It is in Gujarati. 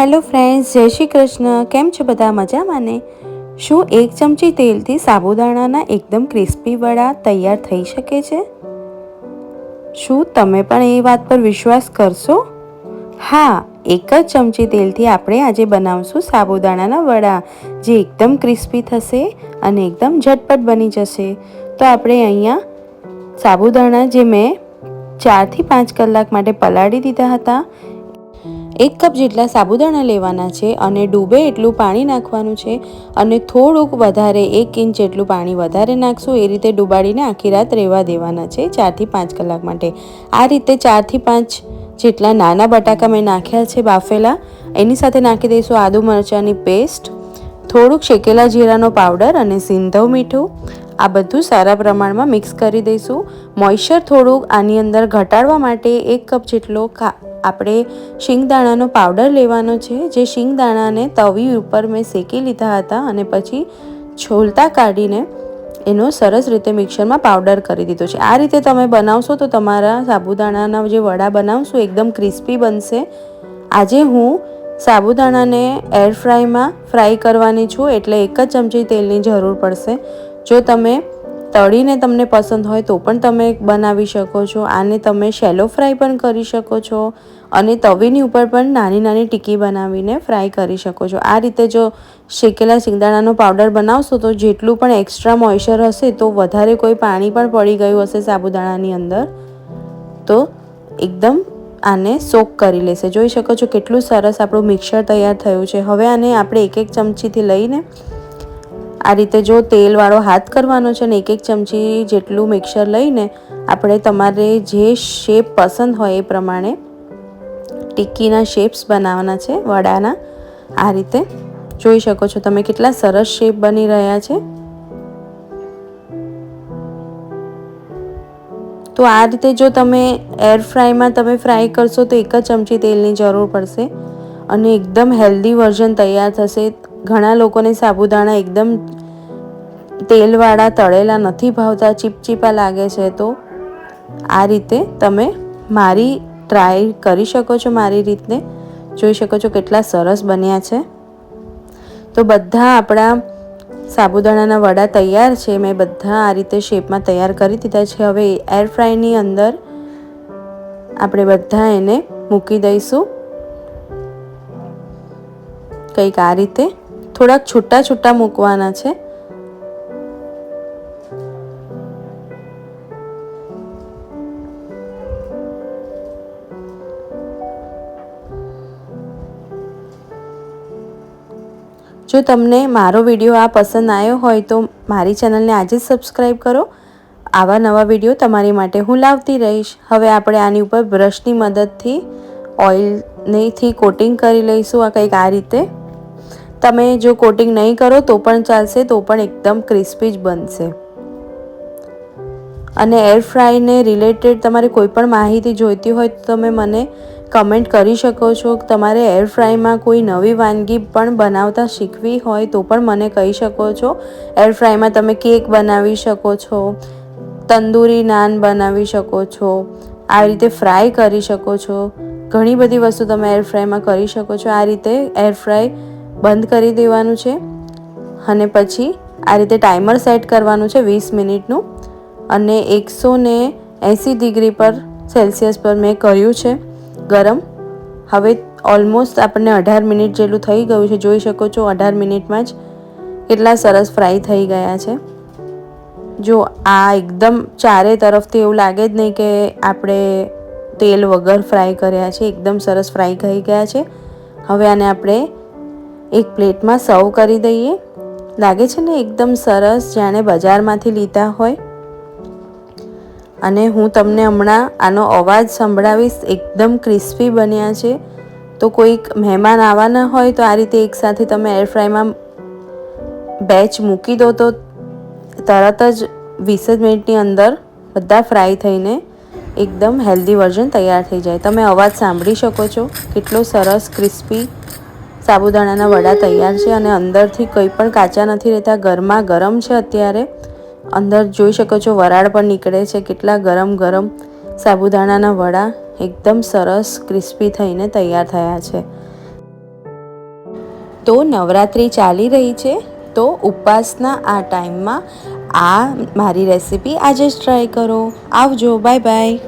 હેલો ફ્રેન્ડ્સ, જય શ્રી કૃષ્ણ. કેમ છો બધા મજામાં ને? શું એક ચમચી તેલથી સાબુદાણાના એકદમ ક્રિસ્પી વડા તૈયાર થઈ શકે છે? શું તમે પણ એ વાત પર વિશ્વાસ કરશો? હા, એક જ ચમચી તેલથી આપણે આજે બનાવશું સાબુદાણાના વડા. જે એકદમ ક્રિસ્પી થશે અને એકદમ ઝટપટ બની જશે. તો આપણે અહીંયા સાબુદાણા જે મેં ચારથી પાંચ કલાક માટે પલાળી દીધા હતા એક કપ જેટલા સાબુદાણા લેવાના છે અને ડૂબે એટલું પાણી નાખવાનું છે અને થોડુંક વધારે એક ઇંચ જેટલું પાણી વધારે નાખશું એ રીતે ડૂબાડીને આખી રાત રહેવા દેવાના છે ચારથી પાંચ કલાક માટે. આ રીતે ચારથી પાંચ જેટલા નાના બટાકા મેં નાખ્યા છે બાફેલા, એની સાથે નાખી દઈશું આદુ મરચાંની પેસ્ટ, થોડુંક શેકેલા જીરાનો પાવડર અને સિંધવ મીઠું. આ બધું સારા પ્રમાણમાં મિક્સ કરી દઈશું. મોઇશ્ચર થોડુંક આની અંદર ઘટાડવા માટે એક કપ જેટલો આપણે શિંગદાણાનો પાવડર લેવાનો છે. જે શિંગદાણાને તવી ઉપર મેં શેકી લીધા હતા અને પછી છોલતા કાઢીને એનો સરસ રીતે મિક્સરમાં પાવડર કરી દીધો છે. આ રીતે તમે બનાવશો તો તમારા સાબુદાણાના જે વડા બનાવશો એકદમ ક્રિસ્પી બનશે. આજે હું સાબુદાણાને એર ફ્રાયમાં ફ્રાય કરવાની છું એટલે એક જ ચમચી તેલની જરૂર પડશે. જો તમે તળીને તમને પસંદ હોય તો પણ તમે બનાવી શકો છો. આને તમે શેલો ફ્રાય પણ કરી શકો છો અને તવીની ઉપર પણ નાની નાની ટીકી બનાવીને ફ્રાય કરી શકો છો. આ રીતે જો શેકેલા સિંગદાણાનો પાવડર બનાવશો તો જેટલું પણ એક્સ્ટ્રા મોઇશ્ચર હશે તો વધારે કોઈ પાણી પણ પડી ગયું હશે સાબુદાણાની અંદર. તો એકદમ આને સોક કરી લેશે. જોઈ શકો છો કેટલું સરસ આપણું મિક્સર તૈયાર થયું છે. હવે આને આપણે એક એક ચમચીથી લઈને આ રીતે જો તેલવાળો હાથ કરવાનો છે ને એક એક ચમચી જેટલું મિક્સર લઈને આપણે તમારે જે શેપ પસંદ હોય એ પ્રમાણે ટિક્કીના શેપ્સ બનાવવાના છે, વડાના. આ રીતે જોઈ શકો છો તમે કેટલા સરસ શેપ બની રહ્યા છે. તો આ રીતે જો તમે એર ફ્રાયમાં તમે ફ્રાય કરશો તો એક જ ચમચી તેલની જરૂર પડશે અને એકદમ હેલ્ધી વર્ઝન તૈયાર થશે. ઘણા લોકોને સાબુદાણા એકદમ તેલવાળા, તળેલા નથી ભાવતા, ચીપચીપા લાગે છે. તો આ રીતે તમે મારી ટ્રાય કરી શકો છો, મારી રીતને. જોઈ શકો છો કેટલા સરસ બન્યા છે. તો બધા આપણા સાબુદાણાના વડા તૈયાર છે. મેં બધા આ રીતે શેપમાં તૈયાર કરી દીધા છે. હવે એર ફ્રાયની અંદર આપણે બધા એને મૂકી દઈશું. કંઈક આ રીતે. થોડાક છૂટા છૂટા મૂકવાના છે. જો તમને મારો વીડિયો આ પસંદ આવ્યો હોય તો મારી ચેનલને આજે જ સબસ્ક્રાઈબ કરો. આવા નવા વીડિયો તમારી માટે હું લાવતી રહીશ. હવે આપણે આની ઉપર બ્રશની મદદથી ઓઇલનેથી કોટિંગ કરી લઈશું આ કંઈક આ રીતે. તમે જો કોટિંગ નહીં કરો, તો પણ ચાલશે, તો પણ એકદમ ક્રિસ્પી જ બનશે. અને એર ફ્રાયને રિલેટેડ તમારે કોઈ પણ માહિતી જોઈતી હોય, તો તમે મને કમેન્ટ કરી શકો છો. તમારે એર ફ્રાયમાં કોઈ નવી વાનગી પણ બનાવતા શીખવી હોય, તો પણ મને કહી શકો છો. એર ફ્રાયમાં તમે કેક બનાવી શકો છો, તંદૂરી નાન બનાવી શકો છો, આ રીતે ફ્રાય કરી શકો છો. ઘણી બધી વસ્તુ તમે એર ફ્રાયમાં કરી શકો છો. આ રીતે એર ફ્રાય બંધ કરી દેવાનું છે અને પછી આ રીતે ટાઈમર સેટ કરવાનું છે વીસ મિનિટનું અને એકસો ને એંસી ડિગ્રી પર સેલ્સિયસ પર મેં કર્યું છે ગરમ. હવે ઓલમોસ્ટ આપણને અઢાર મિનિટ જેટલું થઈ ગયું છે, જોઈ શકો છો અઢાર મિનિટમાં જ કેટલા સરસ ફ્રાય થઈ ગયા છે. જો આ એકદમ ચારે તરફથી એવું લાગે જ નહીં કે આપણે તેલ વગર ફ્રાય કર્યા છે, એકદમ સરસ ફ્રાય થઈ ગયા છે. હવે આને આપણે એક પ્લેટમાં સર્વ કરી દઈએ. લાગે છે ને એકદમ સરસ જાણે બજારમાંથી લીધા હોય. અને હું તમને હમણાં આનો અવાજ સંભળાવીશ, એકદમ ક્રિસ્પી બન્યા છે. તો કોઈક મહેમાન આવવાના હોય તો આ રીતે એકસાથે તમે એર ફ્રાયમાં બેચ મૂકી દો તો તરત જ વીસ જ મિનિટની અંદર બધા ફ્રાય થઈને એકદમ હેલ્ધી વર્ઝન તૈયાર થઈ જાય. તમે અવાજ સાંભળી શકો છો. કેટલો સરસ, ક્રિસ્પી સાબુદાણાના વડા તૈયાર છે અને અંદરથી કંઈ પણ કાચા નથી રહેતા. ગરમા ગરમ છે અત્યારે. અંદર જોઈ શકો છો વરાળ પણ નીકળે છે. કેટલા ગરમ ગરમ સાબુદાણાના વડા એકદમ સરસ ક્રિસ્પી થઈને તૈયાર થયા છે. તો નવરાત્રિ ચાલી રહી છે. તો ઉપવાસના આ ટાઈમમાં આ મારી રેસીપી આજે જ ટ્રાય કરો. આવજો, બાય બાય.